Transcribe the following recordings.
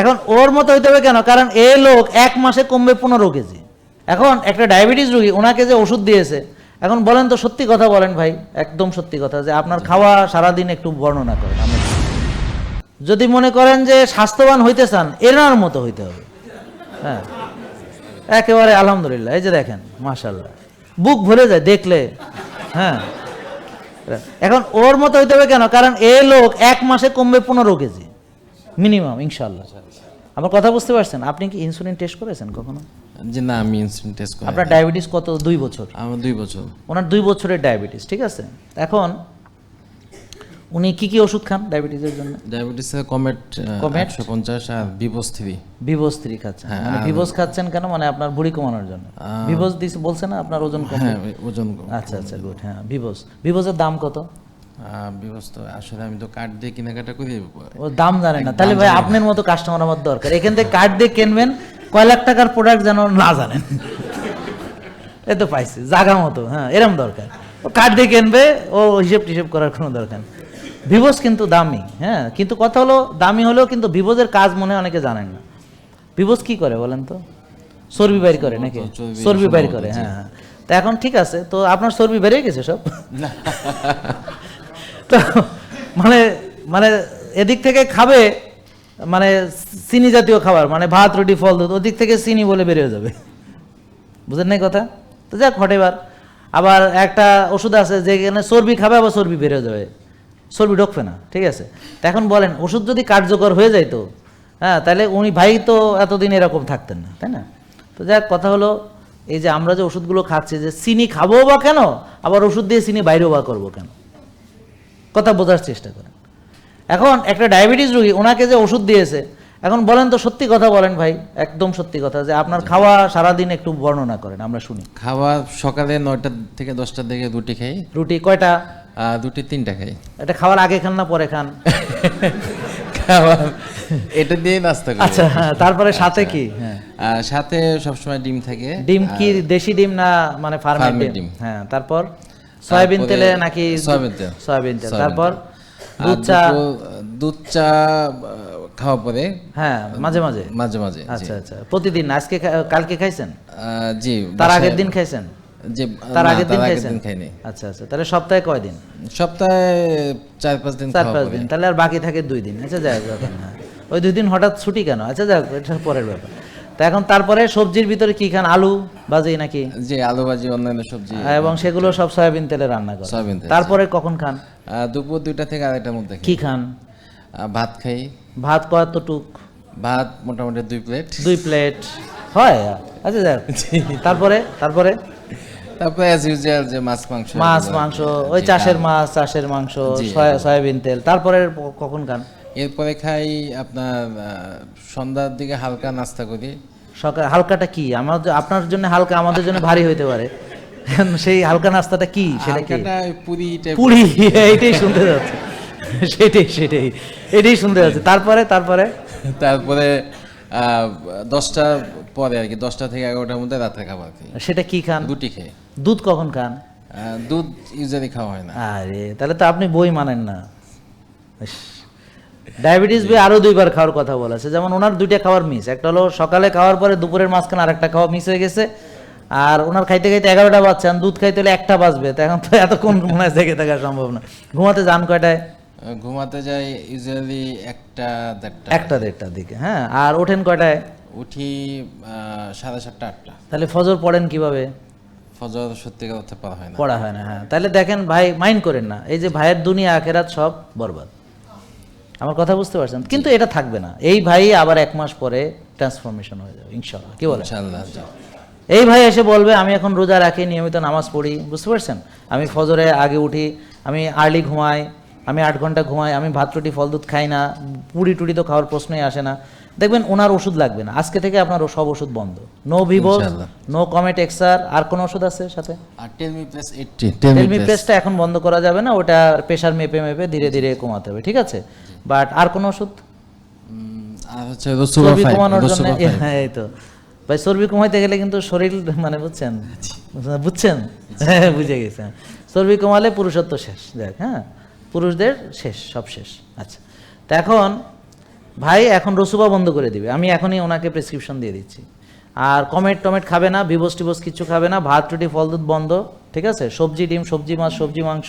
এখন ওর মতো হইতে হবে কেন? কারণ এই লোক এক মাসে কমবে পনেরো কেজি। এখন একটা ডায়াবেটিস রোগী ওনাকে যে ওষুধ দিয়েছে, এখন বলেন তো সত্যি কথা বলেন ভাই, একদম সত্যি কথা যে আপনার খাওয়া সারাদিন একটু বর্ণনা করেন। যদি মনে করেন যে স্বাস্থ্যবান হইতে চান, এনার মতো হইতে হবে। হ্যাঁ। একেবারে আলহামদুলিল্লাহ, এই যে দেখেন মাশাল্লাহ বুক ভরে যায় দেখলে। হ্যাঁ। এখন ওর মতো হইতে হবে কেন? কারণ এই লোক এক মাসে কমবে পনেরো কেজি। মিনিমাম ইনশাল্লাহ আমার কথা বুঝতে পারছেন? আপনি কি ইনসুলিন টেস্ট করেছেন কখনো? যে না আমি ইনসুলিন টেস্ট করি আপনার ডায়াবেটিস কত? দুই বছর। আমার দুই বছর। ওনার দুই বছরের ডায়াবেটিস ঠিক আছে? এখন উনি কি কি ওষুধ খান ডায়াবেটিসের জন্য? ডায়াবেটিসের কমেট? একশো পঞ্চাশ আর ভিভোস থ্রি ভিভোস থ্রি খাচ্ছেন। হ্যাঁ, মানে ভিভোস খাচ্ছেন কেন? মানে আপনার ভুঁড়ি কমানোর জন্য। ভিভোস দিস বলছে না আপনার ওজন কম হ্যাঁ ওজন কম। আচ্ছা আচ্ছা গুড হ্যাঁ ভিভোস ভিভোসের দাম কত? আহ, আসলে আমি তো কার্ড দিয়ে কেনাকাটা করি ও দাম জানে না। তাহলে ভাই আপনার মতো কাস্টমার আমার দরকার। এখান থেকে কার্ড দিয়ে কিনবেন কয় লাখ টাকার প্রোডাক্ট যেন না জানেন। এ তো পাইছি জাগা মতো হ্যাঁ এরম দরকার। ও কার্ড দিয়ে কিনবে ও হিসেব টিসেব করার কোনো দরকার ভিভোস কিন্তু দামি হ্যাঁ কিন্তু কথা হলো দামি হলেও কিন্তু ভিভোজের কাজ মনে হয় অনেকে জানেন না। ভিভোস কি করে বলেন তো? চর্বি বাইর করে নাকি? চর্বি বাইর করে হ্যাঁ হ্যাঁ। তা এখন ঠিক আছে তো আপনার চর্বি বেড়ে গেছে সব? তো মানে মানে এদিক থেকে খাবে মানে চিনি জাতীয় খাবার মানে ভাত, রুটি, ফল, দুধ, ওদিক থেকে চিনি বলে বেরিয়ে যাবে। বুঝেন নাই কথা? তো যাক হটেবার আবার একটা ওষুধ আছে, যেখানে চর্বি খাবে, আবার চর্বি বেড়ে যাবে। চর্বি ঢোকবে না, ঠিক আছে? এখন বলেন, ওষুধ যদি কার্যকর হয়ে যায় তো? হ্যাঁ তাহলে উনি, ভাই তো এতদিন এরকম থাকতেন না, তাই না? তো যাক, কথা হলো, এই যে আমরা যে ওষুধগুলো খাচ্ছি, যে চিনি খাব বা কেন? আবার ওষুধ দিয়ে চিনি বাইরেও বা করব কেন? কথা বোঝার চেষ্টা করেন। এখন একটা ডায়াবেটিস রোগী ওনাকে যে ওষুধ দিয়েছে এখন বলেন তো সত্যি কথা বলেন ভাই একদম সত্যি কথা যে আপনার খাওয়া সারাদিন একটু বর্ণনা করেন আমরা শুনি। খাওয়া সকালে নয়টা থেকে দশটার দিকে রুটি খাই। রুটি কয়টা? দুটি তিনটা খাই। এটা খাওয়ার আগে খান না পরে খান? এটা দিয়ে নাস্তা করি। আচ্ছা হ্যাঁ তারপরে সাথে কি? হ্যাঁ। সাথে সবসময় ডিম থাকে। ডিম কি দেশি ডিম না মানে ফার্মের ডিম। হ্যাঁ তারপর? সয়াবিন তেলে নাকি সয়াবিন তেল। সয়াবিন তেল। তারপর দুধ চা দুধ চা খাওয়া পরে হ্যাঁ মাঝে মাঝে। মাঝে মাঝে আচ্ছা আচ্ছা। প্রতিদিন আজকে কালকে খাইছেন? জি তার আগের দিন খাইছেন? যে তার আগের দিন খাইছেন? খাইনি। আচ্ছা আচ্ছা। তাহলে সপ্তাহে কয় দিন? সপ্তাহে চার পাঁচ দিন চার পাঁচ দিন। তাহলে আর বাকি থাকে দুই দিন। আচ্ছা ব্যাপার না। ওই দুই দিন হঠাৎ ছুটি কেন? আচ্ছা যাক এটা পরের ব্যাপার। তা এখন তারপরে সবজির ভিতরে কি খান? আলু ভাজি নাকি? যে আলু ভাজি অন্যান্য সবজি। এবং সেগুলো সব সয়াবিন তেলে রান্না করে সয়াবিন তেল, তারপরে কখন খান? দুপুর দুইটা থেকে আড়াইটার মধ্যে কি খান? ভাত খাই। ভাত কতটুক? ভাত মোটামুটি দুই প্লেট। দুই প্লেট। হয়? আচ্ছা যাক। তারপরে? তারপরে? তারপরে অ্যাজ ইউজুয়াল যে মাছ মাংস। মাছ মাংস ওই চাষের মাছ চাষের মাংস সয়াবিন তেল। তারপরে কখন খান? এরপরে খাই আপনার সন্ধ্যার দিকে হালকা নাস্তা করি। সকাল হালকাটা কি? আমার আপনার জন্য হালকা আমাদের জন্য ভারী হইতে পারে। সেই হালকা নাস্তাটা কি? সেটা কি? পুরি পুরি এইটাই শুনতে যাচ্ছে। সেটাই সেটাই এটাই শুনতে যাচ্ছে। তারপরে তারপরে? তারপরে আহ, দশটা পরে আর কি দশটা থেকে এগারোটার মধ্যে রাতের খাবার খাই। সেটা কি খান? দুটি খাই। দুধ কখন খান? দুধ ইউজুয়ালি খাওয়া হয় না। আরে তাহলে তো আপনি বই মানেন না। ডায়াবেটিস বই আরও দুইবার খাওয়ার কথা বলেছে যেমন ওনার দুইটা খাবার মিস একটা হলো সকালে খাওয়ার পরে দুপুরের মাঝখানে আরেকটা খাওয়া মিস হয়ে গেছে। আর ওনার খাইতে খাইতে এগারোটা বাজছে আর দুধ খাইতে হলে একটা বাজবে। তো এখন তো এতক্ষণ মনে হয় জেগে থাকা সম্ভব না। ঘুমাতে যান কয়টায়? ঘুমাতে যাই ইউজুয়ালি একটা দেড়টা একটা দেড়টার দিকে হ্যাঁ। আর ওঠেন কয়টায়? উঠি সাড়ে সাতটা আটটা। তাহলে ফজর পড়েন কীভাবে? ফজর সত্যি কথা পড়া হয় না। পড়া হয় না হ্যাঁ। তাহলে দেখেন ভাই মাইন্ড করেন না। এই যে ভাইয়ের দুনিয়া আখেরাত সব বরবাদ। আমার কথা বুঝতে পারছেন? কিন্তু এটা থাকবে না। এই ভাই আবার এক মাস পরে ট্রান্সফরমেশন হয়ে যাবে ইনশাল্লাহ কি বলে এই ভাই এসে বলবে আমি এখন রোজা রাখি নিয়মিত নামাজ পড়ি। বুঝতে পারছেন? আমি ফজরে আগে উঠি আমি আর্লি ঘুমাই আমি আট ঘণ্টা ঘুমাই আমি ভাত রুটি ফল দুধ খাই না পুরি টুরি তো খাওয়ার প্রশ্নই আসে না। দেখবেন ওনার ওষুধ লাগবে না। আজকে থেকে আপনার সব ওষুধ বন্ধ। নো ভিভো নো কমেট এক্সার আর কোন ওষুধ আছে সাথে? আর টেলমি প্রেসটা এখন বন্ধ করা যাবে না ওটা প্রেশার মেপে মেপে ধীরে ধীরে কমাতে হবে ঠিক আছে? বাট আর কোন ওষুধ? আর হচ্ছে রসুবা চর্বি কমানোর জন্য রসুবা ফাইভ হ্যাঁ এই তো। ভাই চর্বি কমাইতে গেলে কিন্তু শরীর মানে বুঝছেন? বুঝছেন? হ্যাঁ বুঝে গেছে চর্বি কমালে পুরুষত্ব শেষ দেখ হ্যাঁ? পুরুষদের শেষ সব শেষ। আচ্ছা। তা এখন ভাই এখন রসুবা বন্ধ করে দিবে। আমি এখনই ওনাকে প্রেসক্রিপশন দিয়ে দিচ্ছি। আর কমেট টমেট খাবে না বিবস টিবস কিছু খাবে না ভাত রুটি ফল দুধ বন্ধ ঠিক আছে? সবজি ডিম সবজি মাছ সবজি মাংস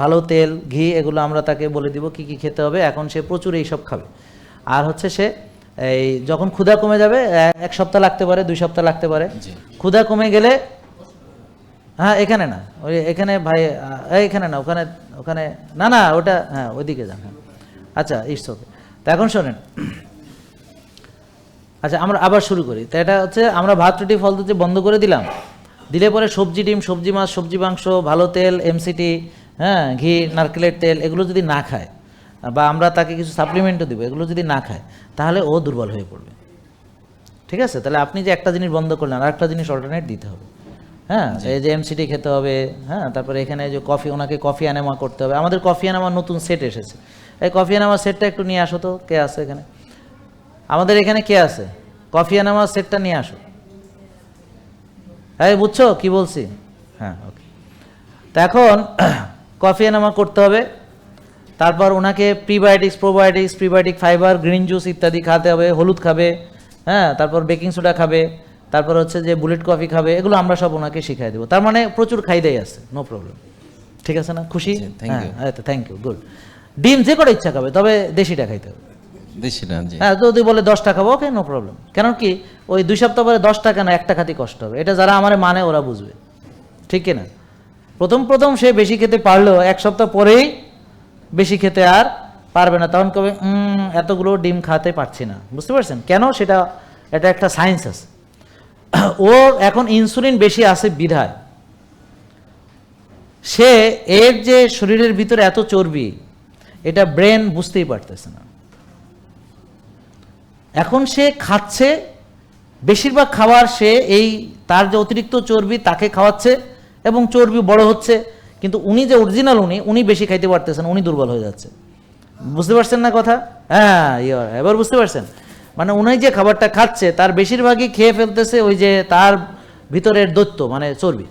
ভালো তেল ঘি এগুলো আমরা তাকে বলে দিব কি কি খেতে হবে। এখন সে প্রচুর এইসব খাবে। আর হচ্ছে সে এই যখন ক্ষুধা কমে যাবে এক সপ্তাহ লাগতে পারে দুই সপ্তাহ লাগতে পারে। ক্ষুধা কমে গেলে হ্যাঁ এখানে না। ওই এখানে ভাই এখানে না, ওখানে ওখানে, না না, ওটা হ্যাঁ ওইদিকে যান হ্যাঁ। আচ্ছা ইটস তা এখন শোনেন। আচ্ছা আমরা আবার শুরু করি। তো এটা হচ্ছে, আমরা ভাত রুটি ফল যে বন্ধ করে দিলাম। দিলে পরে সবজি ডিম, সবজি মাছ, সবজি মাংস, ভালো তেল এমসিটি হ্যাঁ ঘি, নারকেলের তেল, এগুলো যদি না খায়, বা আমরা তাকে কিছু সাপ্লিমেন্টও দিব, এগুলো যদি না খায়, তাহলে ও দুর্বল হয়ে পড়বে। ঠিক আছে? তাহলে আপনি যে একটা জিনিস বন্ধ করলেন আর একটা জিনিস অল্টারনেট দিতে হবে। হ্যাঁ এই যে এমসিটি খেতে হবে হ্যাঁ তারপরে এখানে যে কফি ওনাকে কফি আনেমা করতে হবে। আমাদের কফি আনেমা নতুন সেট এসেছে। এই কফি আনেমা সেটটা একটু নিয়ে আসো তো কে আছে এখানে? আমাদের এখানে কে আছে? কফি আনামা সেটটা নিয়ে আসো। হ্যাঁ বুঝছ কি বলছি? হ্যাঁ ওকে। তা এখন কফি আনামা করতে হবে। তারপর ওনাকে prebiotics probiotics prebiotic fibre green juice ইত্যাদি খাতে হবে হলুদ খাবে হ্যাঁ তারপর বেকিং সোডা খাবে। তারপর হচ্ছে যে বুলেট কফি খাবে এগুলো আমরা সব ওনাকে শিখাই দেবো। তার মানে প্রচুর খাইদাই আছে নো প্রবলেম ঠিক আছে না? খুশি? থ্যাংক ইউ গুড ডিম যে করে ইচ্ছা খাবে তবে দেশিটা খাইতে হবে। হ্যাঁ যদি বলে দশ টাকা ওকে নো প্রবলেম কেন কি ওই দুই সপ্তাহ পরে দশ টাকা না এক কষ্ট হবে। এটা যারা আমার মানে ওরা বুঝবে। ঠিক কিনা? প্রথম প্রথম সে বেশি খেতে পারলেও এক সপ্তাহ পরেই বেশি খেতে আর পারবে না। তখন কবে "উম, এতগুলো ডিম খাতে পারছি না। বুঝতে পারছেন? কেন? সেটা এটা একটা সায়েন্স আছে। ওর এখন ইনসুলিন বেশি আছে বিধায়। সে এর যে শরীরের ভিতরে এত চর্বি, এটা ব্রেন বুঝতেই পারতেছে না। এখন সে খাচ্ছে, বেশিরভাগ খাবার সে এই তার যে অতিরিক্ত চর্বি তাকে খাওয়াচ্ছে এবং চর্বি বড় হচ্ছে, কিন্তু উনি যে অরিজিনাল উনি উনি বেশি খাইতে পারতেছেন উনি দুর্বল হয়ে যাচ্ছে। বুঝতে পারছেন না কথা? হ্যাঁ এবার বুঝতে পারছেন? মানে উনি যে খাবারটা খাচ্ছে তার বেশিরভাগই খেয়ে ফেলতেছে ওই যে তার ভিতরের দৈত্য মানে চর্বি।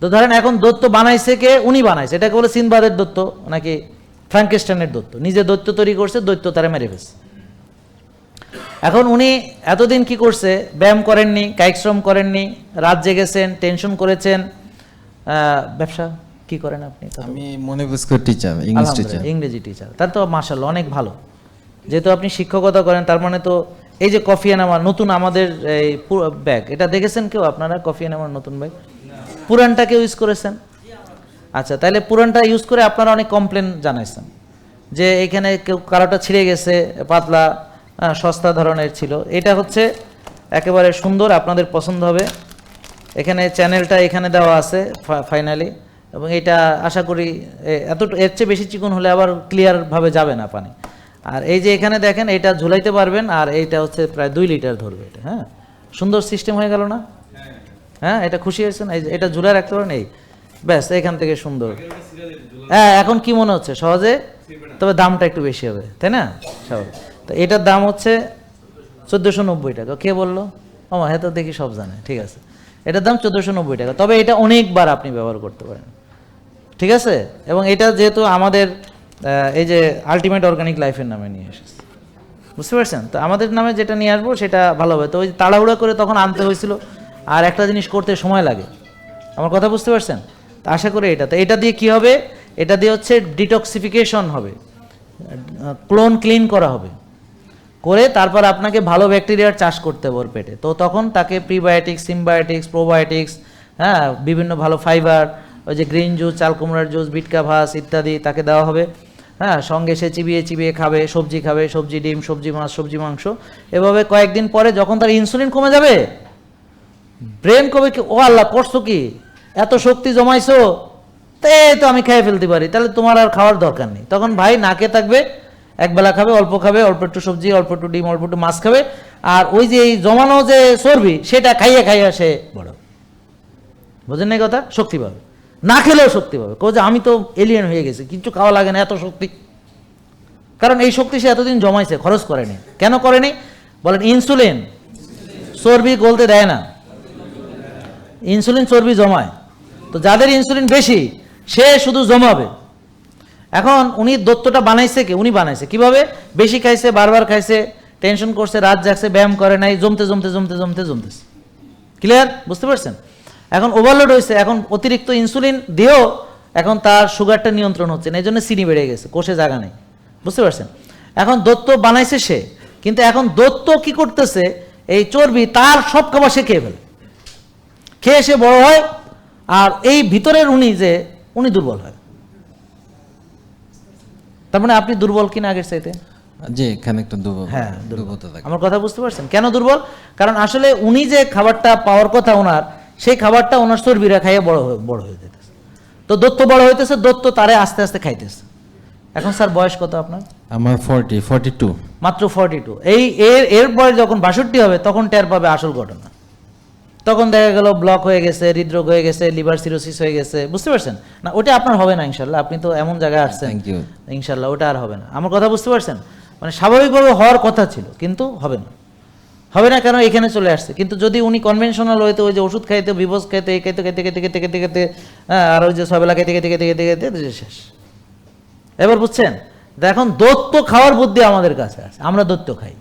তো ধরেন এখন দত্ত বানাইছে কে? উনি বানাইছে। এটাকে বলে সিনবাদের দত্ত নাকি ফ্রাঙ্কেস্টাইনের দত্ত নিজে দৈত্য তৈরি করছে দৈত্য তারা মেরে ফেলছে। এখন উনি এতদিন কি করছে? ব্যায়াম করেননি কায়িক শ্রম করেননি রাত জেগেছেন টেনশন করেছেন। আহ, ব্যবসা কি করেন আপনি? আমি মনে টিচার ইংলিশ টিচার। ইংরেজি টিচার। তার তো মার্শাল্লাহ অনেক ভালো। যেহেতু আপনি শিক্ষকতা করেন, তার মানে তো এই যে কফি এনামার নতুন আমাদের এই ব্যাগ এটা দেখেছেন কেউ আপনারা কফি এনামার নতুন ব্যাগ পুরানটা কেউ ইউজ করেছেন? আচ্ছা তাহলে পুরানটা ইউজ করে আপনারা অনেক কমপ্লেন জানাইছেন, যে এখানে কেউ কারোটা ছিঁড়ে গেছে, পাতলা সস্তা ধরনের ছিল। এটা হচ্ছে একেবারে সুন্দর, আপনাদের পছন্দ হবে। এখানে চ্যানেলটা এখানে দেওয়া আছে ফাইনালি এবং এটা আশা করি এত এর চেয়ে বেশি চিকন হলে আবার ক্লিয়ারভাবে যাবে না পানি। আর এই যে এখানে দেখেন, এটা ঝুলাইতে পারবেন, আর এইটা হচ্ছে প্রায় দুই লিটার ধরবে এটা হ্যাঁ? সুন্দর সিস্টেম হয়ে গেল না? হ্যাঁ এটা খুশি হয়েছেন? এই এটা ঝুলে রাখতে পারেন, এই, ব্যাস, এখান থেকে সুন্দর। হ্যাঁ এখন কি মনে হচ্ছে? সহজে? তবে দামটা একটু বেশি হবে, তাই না? সহজ। তো এটার দাম হচ্ছে চোদ্দোশো নব্বই টাকা। কে বলল? ও হ্যাঁ তো দেখি সব জানে, ঠিক আছে। এটার দাম চোদ্দোশো নব্বই টাকা। তবে এটা অনেকবার আপনি ব্যবহার করতে পারেন, ঠিক আছে? এবং এটা যেহেতু আমাদের এই যে আলটিমেট অর্গানিক লাইফের নামে নিয়ে এসেছে। বুঝতে পারছেন? তো আমাদের নামে যেটা নিয়ে আসব, সেটা ভালো হবে। তো ওই তাড়াহুড়া করে তখন আনতে হয়েছিল। আর একটা জিনিস করতে সময় লাগে। আমার কথা বুঝতে পারছেন? তো আশা করি এটা। তো এটা দিয়ে কি হবে? এটা দিয়ে হচ্ছে ডিটক্সিফিকেশন হবে। ক্লোন ক্লিন করা হবে। করে তারপর আপনাকে ভালো ব্যাকটেরিয়ার চাষ করতে হবে ওর পেটে। তো তখন তাকে প্রিবায়োটিক্স সিমবায়োটিক্স প্রোবায়োটিক্স হ্যাঁ বিভিন্ন ভালো ফাইবার ওই যে গ্রিন জুস চাল কুমড়ার জুস বিটকা ভাস ইত্যাদি তাকে দেওয়া হবে। হ্যাঁ সঙ্গে সে চিবিয়ে চিবিয়ে খাবে, সবজি খাবে, সবজি ডিম, সবজি মাছ, সবজি মাংস। এভাবে কয়েকদিন পরে যখন তার ইনসুলিন কমে যাবে ব্রেন কবে কি ও আল্লাহ করছ কি? এত শক্তি জমাইছো, তে তো আমি খেয়ে ফেলতে পারি। তাহলে তোমার আর খাওয়ার দরকার নেই। তখন ভাই নাকে থাকবে, একবেলা খাবে, অল্প খাবে, অল্প একটু সবজি, অল্প একটু ডিম, অল্প একটু মাছ খাবে। আর ওই যে এই জমানো যে চর্বি, সেটা খাইয়ে খাইয়ে সে বড়। বোঝেন না এই কথা? শক্তি পাবে। না খেলেও শক্তি পাবে। কো যে আমি তো এলিয়েন হয়ে গেছি কিছু খাওয়া লাগে না, এত শক্তি। কারণ এই শক্তি সে এতদিন জমাইছে, খরচ করেনি। কেন করেনি? বলেন ইনসুলিন চর্বি গলতে দেয় না। ইনসুলিন চর্বি জমায়। তো যাদের ইনসুলিন বেশি, সে শুধু জমাবে। এখন উনি দত্তটা বানাইছে কে? উনি বানাইছে। কীভাবে? বেশি খাইছে, বারবার খাইছে টেনশন করছে, রাত জাগছে, ব্যায়াম করে নাই, জমতে জমতে জমতে জমতে, জমতেছে। ক্লিয়ার বুঝতে পারছেন? এখন ওভারলোড হয়েছে এখন অতিরিক্ত ইনসুলিন দিয়েও এখন তার সুগারটা নিয়ন্ত্রণ হচ্ছে না এই জন্য চিনি বেড়ে গেছে কোষে জায়গা নেই বুঝতে পারছেন? এখন দত্ত বানাইছে সে কিন্তু এখন দত্ত কি করতেছে এই চর্বি তার সব খাবার সে খেয়ে ফেলে। খেয়ে সে বড় হয় আর এই ভিতরের উনি যে উনি দুর্বল হয়। তার মানে আপনি দুর্বল কিনা আগের চাইতে? যে দুর্বল হ্যাঁ দুর্বলতা আমার কথা বুঝতে পারছেন? কেন দুর্বল? কারণ আসলে উনি যে খাবারটা পাওয়ার কথা ওনার সেই খাবারটা ওনার চর্বিরা খাইয়ে বড় বড় হয়ে যেতেছে। তো দত্ত বড় হইতেছে দত্ত তারে আস্তে আস্তে খাইতেছে। এখন স্যার বয়স কত আপনার? আমার ফর্টি ফর্টি টু মাত্র ফর্টি টু এই এর এর বয়স যখন বাষট্টি হবে তখন টের পাবে আসল ঘটনা। তখন দেখা গেল ব্লক হয়ে গেছে হৃদরোগ হয়ে গেছে লিভার সিরোসিস হয়ে গেছে। বুঝতে পারছেন? না ওটা আপনার হবে না ইনশাল্লাহ আপনি তো এমন জায়গায় আসছেন। ইনশাল্লাহ ওটা আর হবে না। আমার কথা বুঝতে পারছেন? মানে স্বাভাবিকভাবে হওয়ার কথা ছিল কিন্তু হবে না। হবে না কেন এখানে চলে আসছে কিন্তু যদি উনি কনভেনশনাল হইতে ওই যে ওষুধ খাইতে বিভোজ খাইতে খাইতে খাইতে খেতে খেতে খাইতে খাইতে হ্যাঁ, আর ওই যে সবেলা খাইতে খাইতে খেতে খাইতে তো শেষ এবার বুঝছেন এখন দত্ত খাওয়ার বুদ্ধি আমাদের কাছে আছে আমরা দত্ত খাই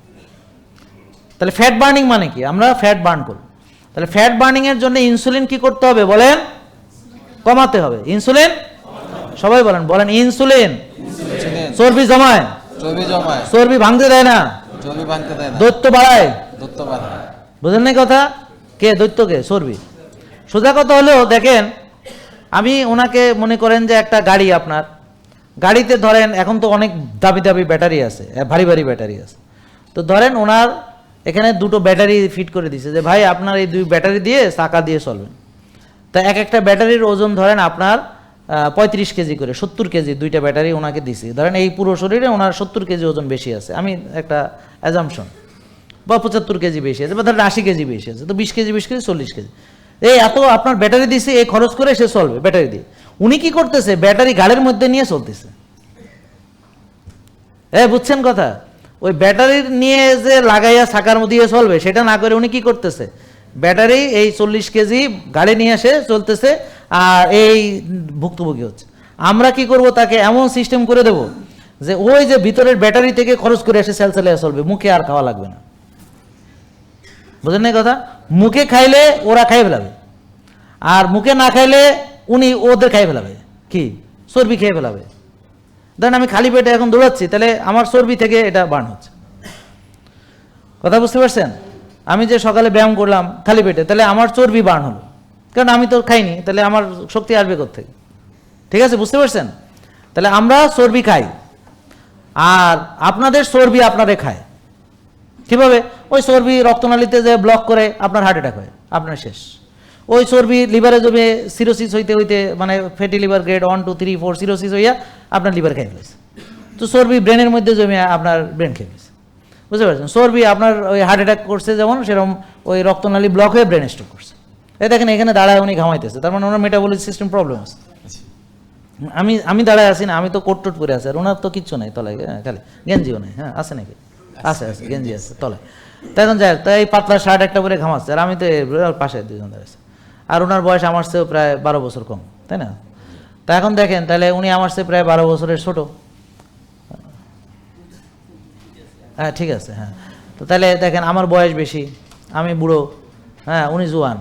তাহলে ফ্যাট বার্নিং মানে কি আমরা ফ্যাট বার্ন করব তাহলে ফ্যাট বার্নিং এর জন্য ইনসুলিন কি করতে হবে বলেন কমাতে হবে ইনসুলিন সবাই বলেন বলেন ইনসুলিন চর্বি জমায় চর্বি জমায় চর্বি ভাঙতে দেয় না চর্বি ভাঙতে দেয় না বাড়ায় দত্ত বাধা বুঝলেন না কথা? কে? দৈত্য কে? চর্বি সোজা কথা হলেও দেখেন, আমি ওনাকে মনে করেন যে একটা গাড়ি আপনার। গাড়িতে ধরেন, এখন তো অনেক দামি দামি ব্যাটারি আছে ভারী ভারী ব্যাটারি আছে। তো ধরেন ওনার এখানে দুটো ব্যাটারি ফিট করে দিছে যে, ভাই, আপনার এই দুই ব্যাটারি দিয়ে চাকা দিয়ে চলবেন। তা এক একটা ব্যাটারির ওজন ধরেন আপনার পঁয়ত্রিশ কেজি করে, সত্তর কেজি দুইটা ব্যাটারি ওনাকে দিছি। ধরেন এই পুরো শরীরে ওনার সত্তর কেজি ওজন বেশি আছে। আমি একটা অ্যাজামশন বা পঁচাত্তর কেজি বেশি আছে, বা ধরেন আশি কেজি বেশি আছে, তো বিশ কেজি বিশ কেজি, চল্লিশ কেজি। এই এত আপনার ব্যাটারি দিছে এই খরচ করে সে চলবে ব্যাটারি দিয়ে। উনি কি করতেছে? ব্যাটারি গাড়ির মধ্যে নিয়ে চলতেছে। এ, বুঝছেন কথা? ওই ব্যাটারি নিয়ে যে লাগাইয়া চাকার মধ্যে চলবে, সেটা না করে উনি কি করতেছে? ব্যাটারি এই চল্লিশ কেজি গাড়ি নিয়ে এসে চলতেছে, আর এই ভুক্তভোগী হচ্ছে। আমরা কি করব তাকে এমন সিস্টেম করে দেব যে ওই যে ভিতরের ব্যাটারি থেকে খরচ করে এসে সেল চালিয়ে চলবে, মুখে আর খাওয়া লাগবে না। বুঝলেন না কথা? মুখে খাইলে ওরা খাই ফেলাবে। আর মুখে না খাইলে উনি ওদের খাই ফেলাবে। কি? চর্বি খেয়ে ফেলাবে। ধরেন আমি খালি পেটে এখন দৌড়াচ্ছি, তাহলে আমার চর্বি থেকে এটা বার্ন হচ্ছে। কথা বুঝতে পারছেন? আমি যে সকালে ব্যায়াম করলাম খালি পেটে, তাহলে আমার চর্বি বার্ন হলো। কারণ আমি তো খাইনি, তাহলে আমার শক্তি আসবে থেকে ঠিক আছে, বুঝতে পারছেন? তাহলে আমরা চর্বি খাই। আর আপনাদের চর্বি আপনারে খায়। কীভাবে? ওই চর্বি রক্তনালীতে যে ব্লক করে আপনার হার্ট অ্যাটাক হয়। আপনার শেষ। ওই চর্বি লিভারে জমে সিরোসিস হইতে হইতে মানে fatty liver grade one two three four cirrhosis হইয়া আপনার লিভার খেয়ে ফেলেছে তো চর্বি ব্রেনের মধ্যে জমে আপনার ব্রেন খেয়ে ফেলেছে বুঝতে পারছেন? চর্বি আপনার ওই হার্ট অ্যাটাক করছে যেমন সেরকম ওই রক্তনালী ব্লক হয়ে ব্রেন স্ট্রোক করছে। এই দেখেন এখানে দাঁড়ায় উনি ঘামাইতেছে। তার মানে ওনার মেটাবলিক সিস্টেম প্রবলেম আছে। আমি আমি দাঁড়ায় আছি না আমি তো কোট টোট করে আছি। আর ওনার তো কিচ্ছু নাই তলায় হ্যাঁ, খালি। গেঞ্জিও নেই হ্যাঁ আছে নাকি? আছে আছে গেঞ্জি আছে তলায় তো এখন যাই হোক, তো এই পাতলা শার্ট একটা করে ঘামাচ্ছে আর আমি তো পাশে দুজন দাঁড়াইছে আর ওনার বয়স আমার চেয়েও প্রায় বারো বছর কম তাই না? তা এখন দেখেন তাহলে উনি আমার চেয়ে প্রায় বারো বছরের ছোট। হ্যাঁ ঠিক আছে হ্যাঁ। তো তাহলে দেখেন আমার বয়স বেশি আমি বুড়ো হ্যাঁ উনি জুয়ান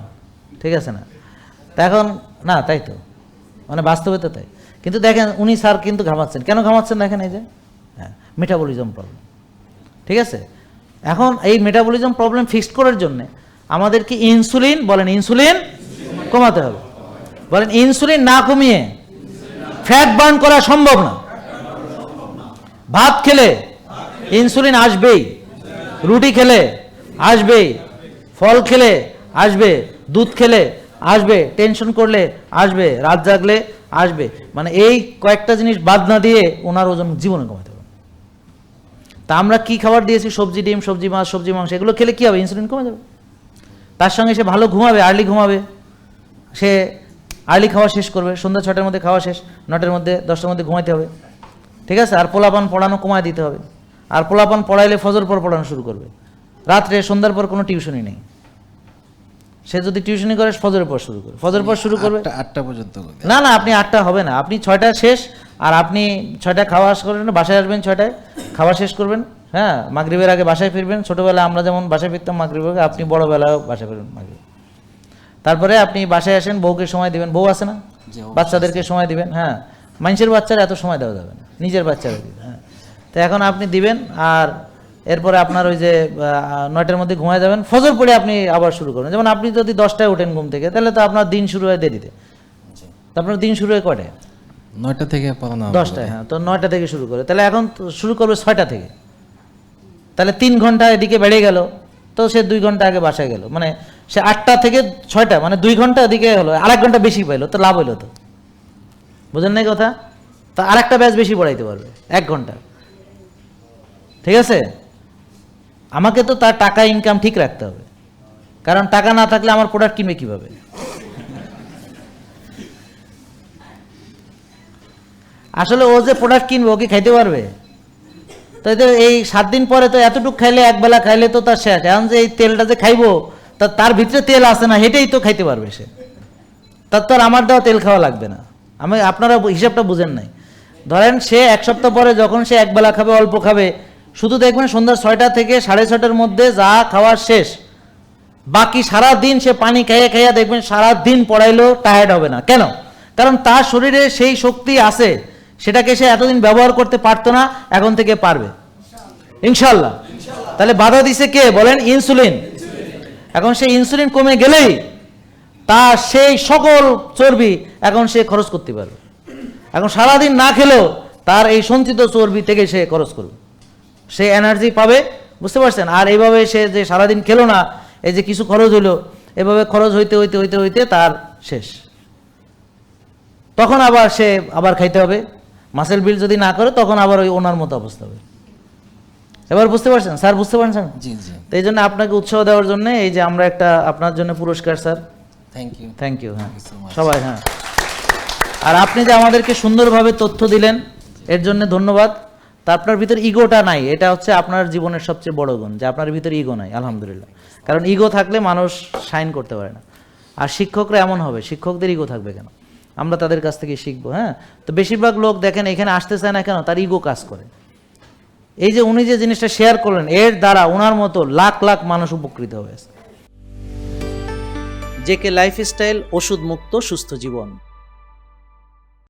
ঠিক আছে না? তা এখন না তাই তো। মানে বাস্তবে তো তাই। কিন্তু দেখেন উনি স্যার কিন্তু ঘামাচ্ছেন। কেন ঘামাচ্ছেন দেখেন এই যে? হ্যাঁ মেটাবলিজম প্রবলেম ঠিক আছে? এখন এই মেটাবলিজম প্রবলেম ফিক্সড করার জন্য আমাদেরকে ইনসুলিন বলেন ইনসুলিন কমাতে হবে। বলেন ইনসুলিন না কমিয়ে ফ্যাট বার্ন করা সম্ভব না। ভাত খেলে ইনসুলিন আসবেই, রুটি খেলে আসবেই, ফল খেলে আসবে, দুধ খেলে আসবে টেনশন করলে আসবে, রাত জাগলে আসবে। মানে এই কয়েকটা জিনিস বাদ না দিয়ে ওনার ওজন জীবনে কমাতে তা আমরা কি খাবার দিয়েছি? সবজি ডিম সবজি মাছ সবজি মাংস এগুলো খেলে কী হবে? ইনসুলিন কমে যাবে। তার সঙ্গে সে ভালো ঘুমাবে আর্লি ঘুমাবে। সে আর্লি খাওয়া শেষ করবে। সন্ধ্যা ছটার মধ্যে খাওয়া শেষ নটার মধ্যে দশটার মধ্যে ঘুমাইতে হবে। ঠিক আছে? আর পোলাপান পড়ানো কমায় দিতে হবে। আর পোলাপান পড়াইলে ফজর পর পড়ানো শুরু করবে। রাত্রে সন্ধ্যার পর কোনো টিউশনই নেই। সে যদি টিউশনি করে ফজরের পর শুরু করবে ফজর পর শুরু করবে। আটটা পর্যন্ত না না আপনি আটটা হবে না। আপনি ছয়টা শেষ আর আপনি ছয়টায় খাওয়া শেষ করবেন বাসায় আসবেন ছয়টায় খাওয়া শেষ করবেন হ্যাঁ? মাগরিবের আগে বাসায় ফিরবেন ছোটোবেলায় আমরা যেমন বাসায় ফিরতাম মাগরিবের আগে আপনি বড়োবেলায় বাসায় ফিরবেন মাগরিব। তারপরে আপনি বাসায় আসেন বউকে সময় দিবেন বউ আছে না? বাচ্চাদেরকে সময় দিবেন হ্যাঁ? মানুষের বাচ্চারা এত সময় দেওয়া যাবে না নিজের বাচ্চারা দিবেন হ্যাঁ? তো এখন আপনি দিবেন আর এরপরে আপনার ওই যে নয়টার মধ্যে ঘুমায় যাবেন ফজর পড়ে আপনি আবার শুরু করবেন। যেমন আপনি যদি দশটায় ওঠেন ঘুম থেকে তাহলে তো আপনার দিন শুরু হয় দেরিতে। তো আপনার দিন শুরু হয় কটায় নয়টা থেকে। দশটায় হ্যাঁ তো নয়টা থেকে শুরু করে। তাহলে এখন শুরু করবে ছয়টা থেকে। তাহলে তিন ঘণ্টা এদিকে বেড়ে গেল, তো সে দুই ঘণ্টা আগে বাসায় গেল। মানে সে আটটা থেকে ছয়টা মানে দুই ঘণ্টা এদিকে হলো ঘণ্টা বেশি পাইলো, তো লাভ হইল তো। বুঝেন নাই কথা? তো আরেকটা ব্যাচ বেশি পড়াইতে পারবে, এক ঘণ্টা। ঠিক আছে? আমাকে তো তার টাকা ইনকাম ঠিক রাখতে হবে। কারণ টাকা না থাকলে আমার প্রোডাক্ট কিনবে কীভাবে? আসলে ও যে প্রোডাক্ট কিনবে, ও কি খাইতে পারবে? তো এই সাত দিন পরে তো এতটুকু খাইলে একবেলা খাইলে তো তার শেষ। এখন যে এই তেলটা যে খাইবো, তা তার ভিতরে তেল আছে না, হেঁটেই তো খাইতে পারবে সে। তার তো আর আমার দেওয়া তেল খাওয়া লাগবে না। আমি, আপনারা হিসাবটা বুঝেন নাই। ধরেন সে এক সপ্তাহ পরে যখন সে একবেলা খাবে, অল্প খাবে, শুধু দেখবেন সন্ধ্যা ছয়টা থেকে সাড়ে ছটার মধ্যে যা খাওয়ার শেষ। বাকি সারা দিন সে পানি খাইয়ে খাইয়া দেখবেন সারা দিন পড়াইলেও টায়ার্ড হবে না। কেন? কারণ তার শরীরে সেই শক্তি আছে সেটাকে সে এতদিন ব্যবহার করতে পারতো না, এখন থেকে পারবে। ইনশাল্লাহ তাহলে বাধা দিছে কে? বলেন ইনসুলিন। এখন সেই ইনসুলিন কমে গেলেই তার সেই সকল চর্বি এখন সে খরচ করতে পারবে। এখন সারাদিন না খেলেও তার এই সঞ্চিত চর্বি থেকে সে খরচ করবে। সে এনার্জি পাবে, বুঝতে পারছেন? আর এইভাবে সে যে সারাদিন খেলো না, এই যে কিছু খরচ হইল, এভাবে খরচ হইতে হইতে হইতে হইতে তার শেষ। তখন আবার সে আবার খাইতে হবে। মাসেল বিল যদি না করে তখন আবার ওই ওনার মতো অবস্থা হবে। এবার বুঝতে পারছেন? স্যার বুঝতে পারছেন? জি জি। তো এই জন্য আপনাকে উৎসাহ দেওয়ার জন্য এই যে আমরা একটা আপনার জন্য পুরস্কার sir. Thank you thank you হ্যাঁ। So much. সবাই হ্যাঁ। আর আপনি যে আমাদেরকে সুন্দরভাবে তথ্য দিলেন এর জন্য ধন্যবাদ। তা আপনার ভিতর ইগোটা নাই এটা হচ্ছে আপনার জীবনের সবচেয়ে বড় গুণ যে আপনার ভিতর ইগো নাই আলহামদুলিল্লাহ। কারণ ইগো থাকলে মানুষ সাইন করতে পারে না। আর শিক্ষকরা এমন হবে শিক্ষকদের ইগো থাকবে কেন? আমরা তাদের কাছ থেকে শিখব হ্যাঁ? তো বেশিরভাগ লোক দেখেন এখানে আসতে চায় না কেন? তার ইগো কাজ করে। এই যে উনি যে জিনিসটা শেয়ার করলেন, এর দ্বারা ওনার মতো লাখ লাখ মানুষ উপকৃত হয়েছে। জেকে লাইফস্টাইল ওষুধ মুক্ত সুস্থ জীবন।